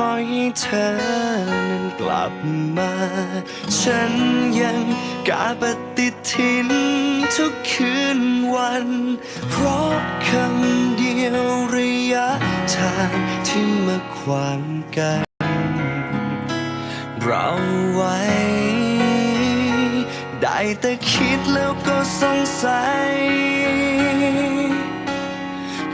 คอยให้เธอนั้นกลับมา ฉันยังกาปฏิทินทุกคืนวัน เพราะคำเดียวระยะทางที่มาขวางกัน เราไว้ ได้แต่คิดแล้วก็สงสัย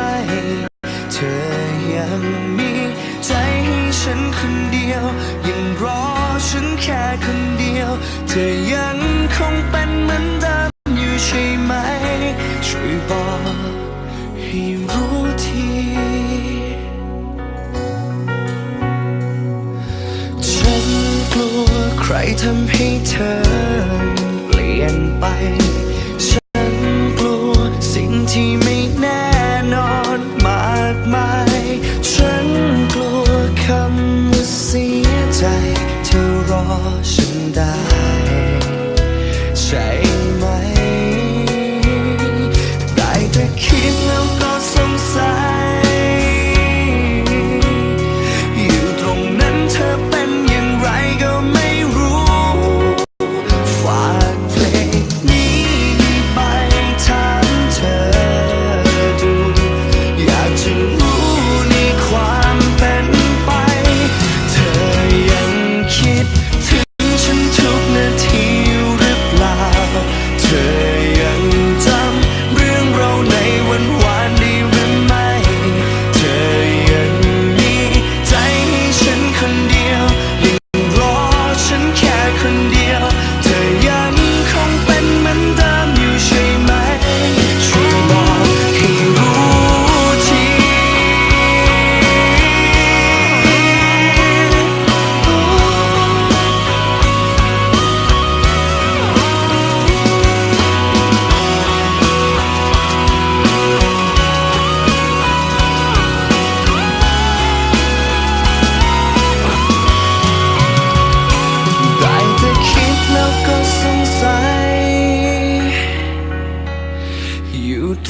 ่ คนเดียว ยังรอฉันแค่คนเดียว เธอยังคงเป็นเหมือนเดิมอยู่ใช่ไหม ช่วยบอกให้รู้ทีฉันกลัวใครทำให้เธอเปลี่ยนไป ฉันได้ ใช่ไหม ได้แต่คิดแล้ว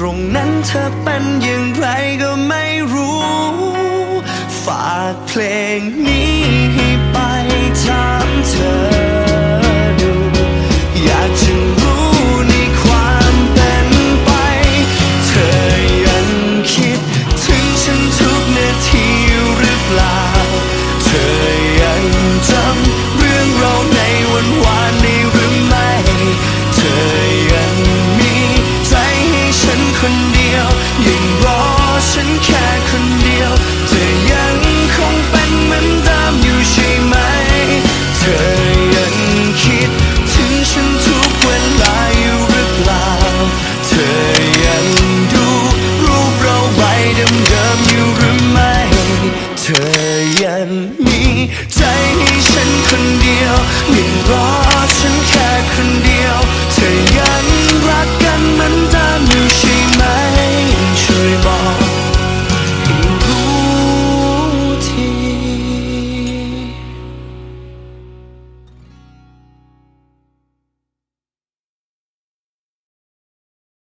รงนั้นเธอเป็นอย่างไรก็ไม่รู้ ฝากเพลงนี้ให้ไปถามเธอ